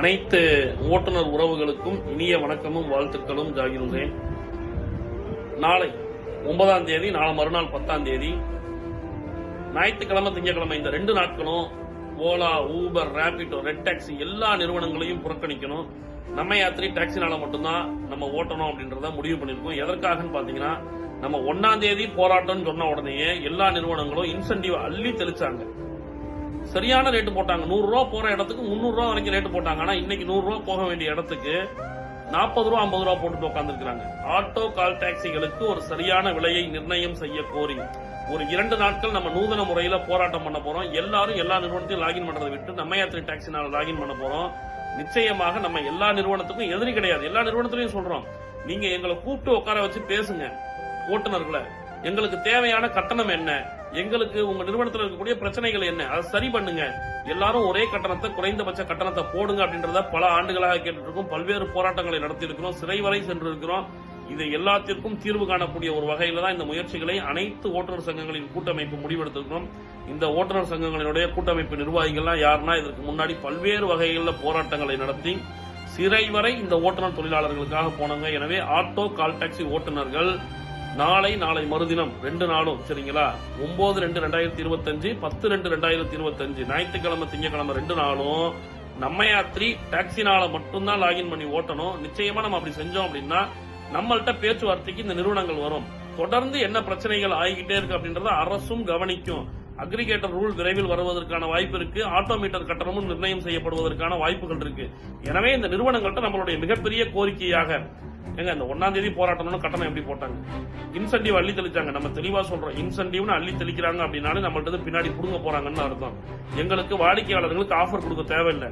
அனைத்து ஓட்டுநர் உறவுகளுக்கும் இனிய வணக்கமும் வாழ்த்துக்களும் ஜாகிர் உசேன் நாளை ஒன்பதாம் தேதி நாளை மறுநாள் பத்தாம் தேதி. ஞாயிற்றுக்கிழமை திங்கக்கிழமை இந்த ரெண்டு நாட்களும் Ola Uber Rapido Red Taxi எல்லா நிறுவனங்களையும் புறக்கணிக்கணும். நம்ம யாத்திரை டாக்ஸினால மட்டும்தான் நம்ம ஓட்டணும் அப்படின்றத முடிவு பண்ணிருக்கோம் எதற்காகன்னு பாத்தீங்கன்னா நம்ம ஒன்னாம் தேதி போராட்டம்னு சொன்ன உடனேயே எல்லா நிறுவனங்களும் இன்சென்டிவ் அள்ளி தெளிச்சாங்க. சரியான ரேட்டு போட்டாங்க. நூறுரூவா போகிற போற இடத்துக்கு முந்நூறுரூவா வரைக்கும் ரேட்டு போட்டாங்க. ஆனா இன்னைக்கு நூறு ரூபா போக வேண்டிய இடத்துக்கு நாற்பது ரூபா ஐம்பது ரூபா போட்டு உட்காந்துருக்காங்க ஆட்டோ கால் டாக்ஸிகளுக்கு ஒரு சரியான விலையை நிர்ணயம் செய்ய கோரி. ஒரு இரண்டு நாட்கள் நம்ம நூதன முறையில போராட்டம் பண்ண போறோம். எல்லாரும் எல்லா நிறுவனத்தையும் லாகின் பண்றதை விட்டு நம்ம யாத்திரை டாக்ஸினால லாகின் பண்ண போறோம். நிச்சயமாக நம்ம எல்லா நிறுவனத்துக்கும் எதிரி கிடையாது. எல்லா நிறுவனத்திலையும் சொல்றோம். நீங்க எங்களை கூப்பிட்டு உட்கார வச்சு பேசுங்க. ஓட்டுநர்களை எங்களுக்கு தேவையான கட்டணம் என்ன? எங்களுக்கு உங்க நிறுவனத்தில் இருக்கக்கூடிய பிரச்சனைகள் என்ன? அதை சரி பண்ணுங்க. எல்லாரும் ஒரே கட்டணத்தை குறைந்தபட்ச கட்டணத்தை போடுங்க அப்படின்றத பல ஆண்டுகளாக கேட்டுட்டு இருக்கோம் பல்வேறு போராட்டங்களை நடத்தி இருக்கிறோம் சிறை வரை சென்று இருக்கிறோம் இது எல்லாத்திற்கும் தீர்வு காணக்கூடிய ஒரு வகையில தான் இந்த முயற்சிகளை அனைத்து ஓட்டுநர் சங்கங்களின் கூட்டமைப்பு முடிவெடுத்திருக்கிறோம். இந்த ஓட்டுநர் சங்கங்களினுடைய கூட்டமைப்பு நிர்வாகிகள்லாம் யாருன்னா இதற்கு முன்னாடி பல்வேறு வகைகளில் போராட்டங்களை நடத்தி சிறை வரை இந்த ஓட்டுநர் தொழிலாளர்களுக்காக போனாங்க எனவே ஆட்டோ கால் டாக்ஸி ஓட்டுநர்கள் நாளை நாளை மறுதினம் ரெண்டு நாளும் சரிங்களா? ஒன்பது ரெண்டு ரெண்டாயிரத்தி இருபத்தஞ்சு பத்து ரெண்டு ரெண்டாயிரத்தி இருபத்தஞ்சு. ஞாயிற்றுக்கிழமை திங்கக்கிழமை ரெண்டு நாளும். நம்ம யாத்திரி டாக்ஸினால மட்டும்தான் லாகின் பண்ணி ஓட்டணும். நிச்சயமா நம்ம அப்படி செஞ்சோம் அப்படின்னா நம்மள்ட்ட பேச்சுவார்த்தைக்கு இந்த நிறுவனங்கள் வரும். தொடர்ந்து என்ன பிரச்சனைகள் ஆகிக்கிட்டே இருக்கு அப்படின்றத அரசும் கவனிக்கும். அக்ரிகேட்டர் ரூல் விரைவில் வருவதற்கான வாய்ப்பு இருக்கு. ஆட்டோமீட்டர் கட்டணமும் நிர்ணயம் செய்யப்படுவதற்கான வாய்ப்புகள் இருக்கு. எனவே இந்த நிறுவனங்கள்ட்ட நம்மளுடைய மிகப்பெரிய கோரிக்கையாக ஏங்க இந்த ஒன்னாம் தேதி போராட்டம்னு கட்டணம் எப்படி போட்டாங்க? இன்சென்டிவ் அள்ளி தெளிச்சாங்க. நம்ம தெளிவா சொல்றோம். இன்சென்டிவ்னு அள்ளி தெளிக்கிறாங்க அப்படின்னாலே நம்மள்ட்ட பின்னாடி புடுங்க போறாங்கன்னு அர்த்தம். எங்களுக்கு வாடிக்கையாளர்களுக்கு ஆஃபர் கொடுக்க தேவையில்லை.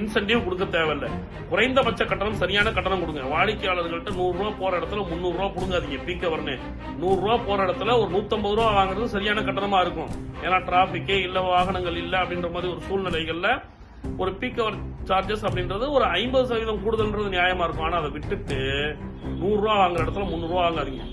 இன்சென்டிவ் கொடுக்க தேவையில்லை. குறைந்தபட்ச கட்டணம் சரியான கட்டணம் கொடுங்க. வாடிக்கையாளர்கள்ட்ட நூறு ரூபா போற இடத்துல முந்நூறு ரூபா கொடுங்காதீங்க பீக்க வரணும் நூறு ரூபா போற இடத்துல ஒரு நூத்தம்பது ரூபா வாங்குறது சரியான கட்டணமா இருக்கும். ஏன்னா டிராபிக்கே இல்ல வாகனங்கள் இல்ல அப்படின்ற மாதிரி ஒரு சூழ்நிலைகள்ல ஒரு பீக் அவர் சார்ஜஸ் அப்படின்றது ஒரு ஐம்பது சதவீதம் கூடுதல்ன்றது நியாயமா இருக்கும். ஆனா அதை விட்டுட்டு நூறு ரூபா வாங்குற இடத்துல முந்நூறுரூவா வாங்காதீங்க.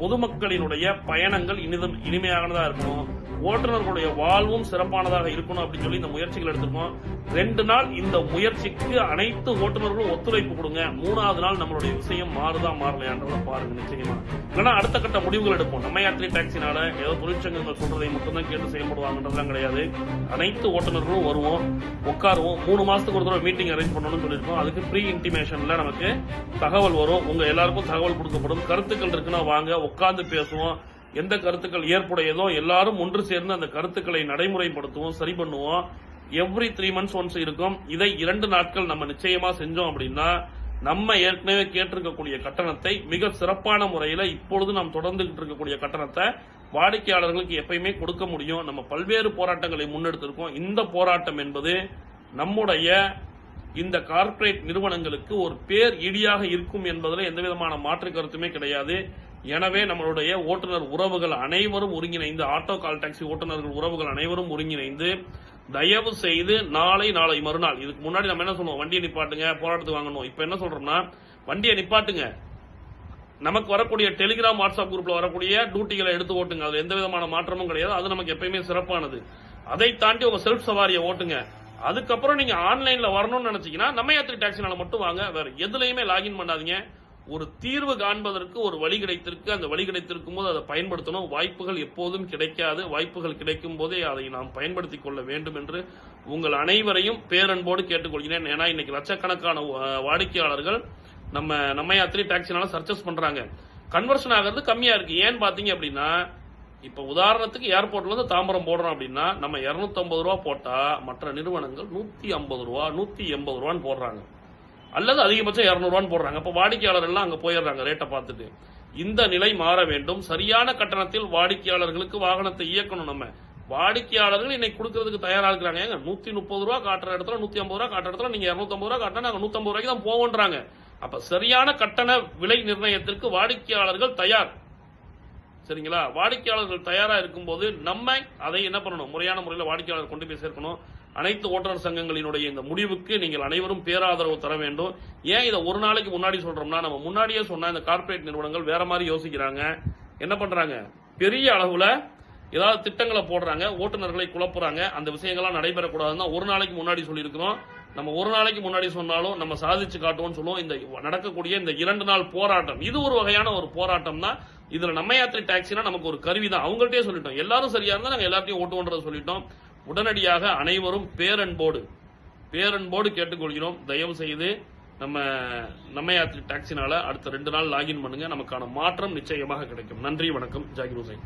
பொதுமக்களினுடைய பயணங்கள் இனிதும் இனிமையானதா இருக்கணும். ஓட்டுநர்களுடைய வாழ்வும் சிறப்பானதாக இருக்கணும் அப்படின்னு சொல்லி இந்த முயற்சிகள் எடுத்திருக்கோம். ரெண்டு நாள் இந்த முயற்சிக்கு அனைத்து ஓட்டுநர்களும் ஒத்துழைப்பு கொடுங்க. மூணாவது நாள் நம்மளுடைய விஷயம் மாறுதா மாறலையான்றத பாருங்க நிச்சயமா. இல்லைன்னா அடுத்த கட்ட முடிவுகள் எடுப்போம். நம்ம யாத்திரை டாக்ஸினால ஏதோ தொழிற்சங்கங்கள் சொல்றதை மட்டும்தான் கேட்டு செயல்படுவாங்கன்றதுலாம் கிடையாது. அனைத்து ஓட்டுநர்களும் வருவோம் உட்காருவோம். மூணு மாசத்துக்கு ஒரு தடவை மீட்டிங் அரேஞ்ச் பண்ணணும்னு சொல்லியிருக்கோம். அதுக்கு ப்ரீ இன்டிமேஷன்ல நமக்கு தகவல் வரும். உங்க எல்லாருக்கும் தகவல் கொடுக்கப்படும். கருத்துக்கள் இருக்குன்னா வாங்க உட்காந்து பேசுவோம். எந்த கருத்துக்கள் ஏற்புடையதோ எல்லாரும் ஒன்று சேர்ந்து அந்த கருத்துக்களை நடைமுறைப்படுத்துவோம் சரி பண்ணுவோம். எவ்ரி த்ரீ மந்த்ஸ் ஒன்ஸ் இருக்கும். இதை இரண்டு நாட்கள் நம்ம நிச்சயமா செஞ்சோம் அப்படின்னா நம்ம ஏற்கனவே கேட்டிருக்கக்கூடிய கட்டணத்தை மிக சிறப்பான முறையில இப்பொழுது நாம் தொடர்ந்துகிட்டு இருக்கக்கூடிய கட்டணத்தை வாடிக்கையாளர்களுக்கு எப்பயுமே கொடுக்க முடியும். நம்ம பல்வேறு போராட்டங்களை முன்னெடுத்திருக்கோம். இந்த போராட்டம் என்பது நம்முடைய இந்த கார்ப்பரேட் நிறுவனங்களுக்கு ஒரு பேர் இடியாக இருக்கும் என்பதில் எந்த விதமான மாற்று கருத்துமே கிடையாது. எனவே நம்மளுடைய ஓட்டுநர் உறவுகள் அனைவரும் ஒருங்கிணைந்து ஆட்டோ கால் டாக்ஸி ஓட்டுநர்கள் உறவுகள் அனைவரும் ஒருங்கிணைந்து தயவு செய்து நாளை நாளை மறுநாள் இதுக்கு முன்னாடி நம்ம என்ன சொல்லுவோம்? வண்டியை நிப்பாட்டுங்க போராட்டத்துக்கு வாங்கணும். இப்ப என்ன சொல்றோம்னா வண்டியை நிப்பாட்டுங்க. நமக்கு வரக்கூடிய டெலிகிராம் வாட்ஸ்அப் குரூப்ல வரக்கூடிய டியூட்டிகளை எடுத்து ஓட்டுங்க. அதுல எந்த விதமான மாற்றமும் கிடையாது. அது நமக்கு எப்பயுமே சிறப்பானது. அதை தாண்டி உங்க செல்ஃப் சவாரியை ஓட்டுங்க. அதுக்கப்புறம் நீங்க ஆன்லைன்ல வரணும்னு நினைச்சீங்கன்னா நம்ம யாத்திரை டாக்ஸினால மட்டும் வாங்க. வேற எதுலயுமே லாகின் பண்ணாதீங்க. ஒரு தீர்வு காண்பதற்கு ஒரு வழி கிடைத்திருக்கு அந்த வழி கிடைத்திருக்கும் போது அதை பயன்படுத்தணும். வாய்ப்புகள் எப்போதும் கிடைக்காது. வாய்ப்புகள் கிடைக்கும் போதே அதை நாம் பயன்படுத்திக் கொள்ள வேண்டும் என்று உங்கள் அனைவரையும் பேரன்போடு கேட்டுக்கொள்கிறேன். ஏன்னா இன்னைக்கு லட்சக்கணக்கான வா- வாடிக்கையாளர்கள் நம்ம நம்ம யாத்திரை டாக்ஸினால சர்ச்சஸ் பண்றாங்க. கன்வர்ஷன் ஆகிறது கம்மியா இருக்கு. ஏன்னு பாத்தீங்க அப்படின்னா இப்ப உதாரணத்துக்கு ஏர்போர்ட்ல இருந்து தாம்பரம் போடுறோம் அப்படின்னா நம்ம 250 ரூபா போட்டா மற்ற நிறுவனங்கள் நூத்தி ஐம்பது ரூபா நூத்தி எண்பது ரூபான்னு போடுறாங்க. அல்லது அதிகபட்சம் இரநூறுவான்னு போடுறாங்க. அப்போ வாடிக்கையாளர் எல்லாம் அங்கே போயிடுறாங்க ரேட்டை பார்த்துட்டு. இந்த நிலை மாற வேண்டும். சரியான கட்டணத்தில் வாடிக்கையாளர்களுக்கு வாகனத்தை இயக்கணும் நம்ம. வாடிக்கையாளர்கள் இன்னைக்கு கொடுக்கறதுக்கு தயாரா இருக்கிறாங்க. ஏங்க நூத்தி முப்பது ரூபா காட்டுற இடத்துல நூத்தி ஐம்பது ரூபா காட்டுற இடத்துல நீங்க 250 ரூபா காட்டினா நாங்க 150 ரூபாய்க்கு தான் போவோன்றாங்க. அப்ப சரியான கட்டண விலை நிர்ணயத்திற்கு வாடிக்கையாளர்கள் தயார். சரிங்களா? வாடிக்கையாளர்கள் தயாரா இருக்கும்போது நம்ம அதை என்ன பண்ணணும்? முறையான முறையில் வாடிக்கையாளர் கொண்டு போய் சேர்க்கணும். அனைத்து ஓட்டுநர் சங்கங்களினுடைய இந்த முடிவுக்கு நீங்கள் அனைவரும் பேராதரவு தர வேண்டும். ஏன் இதை ஒரு நாளைக்கு முன்னாடி சொல்றோம்னா நம்ம முன்னாடியே சொன்ன இந்த கார்ப்பரேட் நிறுவனங்கள் வேற மாதிரி யோசிக்கிறாங்க. என்ன பண்றாங்க? பெரிய அளவுல ஏதாவது திட்டங்களை போடுறாங்க ஓட்டுநர்களை குழப்புறாங்க. அந்த விஷயங்கள்லாம் நடைபெறக்கூடாதுன்னு ஒரு நாளைக்கு முன்னாடி சொல்லியிருக்கிறோம். நம்ம ஒரு நாளைக்கு முன்னாடி சொன்னாலும் நம்ம சாதிச்சு காட்டுவோம்னு சொல்லுவோம். இந்த நடக்கக்கூடிய இந்த இரண்டு நாள் போராட்டம் இது ஒரு வகையான ஒரு போராட்டம் தான். இதுல நம்ம யாத்திரை டாக்ஸினா நமக்கு ஒரு கருவி தான் அவங்கள்ட்டே சொல்லிட்டோம். எல்லாரும் சரியா இருந்தா நாங்க எல்லாத்தையும் ஓட்டுவோன்றதை சொல்லிட்டோம். உடனடியாக அனைவரும் பேரன்போடு பேரன்போடு கேட்டுக்கொள்கிறோம். தயவு செய்து நம்ம நம்மயாத்திரி டாக்ஸினால அடுத்த ரெண்டு நாள் லாகின் பண்ணுங்க. நமக்கான மாற்றம் நிச்சயமாக கிடைக்கும். நன்றி வணக்கம். ஜாகிர் ஹுசைன்